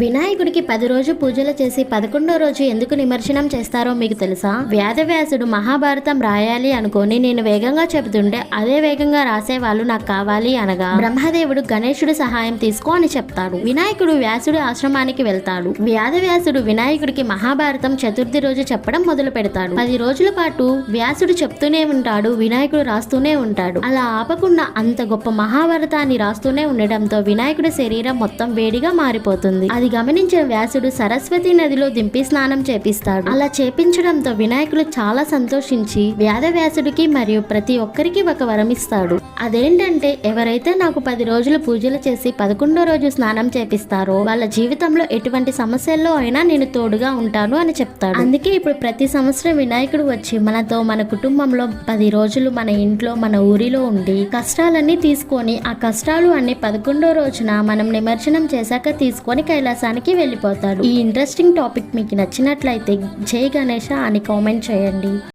వినాయకుడికి పది రోజు పూజలు చేసి పదకొండో రోజు ఎందుకు నిమజ్జనం చేస్తారో మీకు తెలుసా? వ్యాధవ్యాసుడు మహాభారతం రాయాలి అనుకొని నేను వేగంగా చెబుతుంటే అదే వేగంగా రాసే వాళ్ళు నాకు కావాలి అనగా బ్రహ్మదేవుడు గణేశుడు సహాయం తీసుకో అని చెప్తాడు. వినాయకుడు వ్యాసుడి ఆశ్రమానికి వెళ్తాడు. వ్యాధవ్యాసుడు వినాయకుడికి మహాభారతం చతుర్థి రోజు చెప్పడం మొదలు పెడతాడు. పది రోజుల పాటు వ్యాసుడు చెప్తూనే ఉంటాడు వినాయకుడు రాస్తూనే ఉంటాడు. అలా ఆపకుండా అంత గొప్ప మహాభారతాన్ని రాస్తూనే ఉండడంతో వినాయకుడి శరీరం మొత్తం వేడిగా మారిపోతుంది. అది గమనించిన వ్యాసుడు సరస్వతి నదిలో దింపి స్నానం చేపిస్తాడు. అలా చేపించడంతో వినాయకుడు చాలా సంతోషించి వ్యాధ వ్యాసుడికి మరియు ప్రతి ఒక్కరికి ఒక వరం ఇస్తాడు. అదేంటంటే ఎవరైతే నాకు పది రోజులు పూజలు చేసి పదకొండో రోజు స్నానం చేపిస్తారో వాళ్ళ జీవితంలో ఎటువంటి సమస్యల్లో అయినా నేను తోడుగా ఉంటాను అని చెప్తాడు. అందుకే ఇప్పుడు ప్రతి సంవత్సరం వినాయకుడు వచ్చి మనతో మన కుటుంబంలో పది రోజులు మన ఇంట్లో మన ఊరిలో ఉండి కష్టాలన్నీ తీసుకొని ఆ కష్టాలు అన్ని పదకొండో రోజున మనం నిమజ్జనం చేశాక తీసుకొని కైలాసానికి వెళ్ళిపోతాడు. ఈ ఇంట్రెస్టింగ్ టాపిక్ మీకు నచ్చినట్లయితే జై గణేష అని కామెంట్ చేయండి.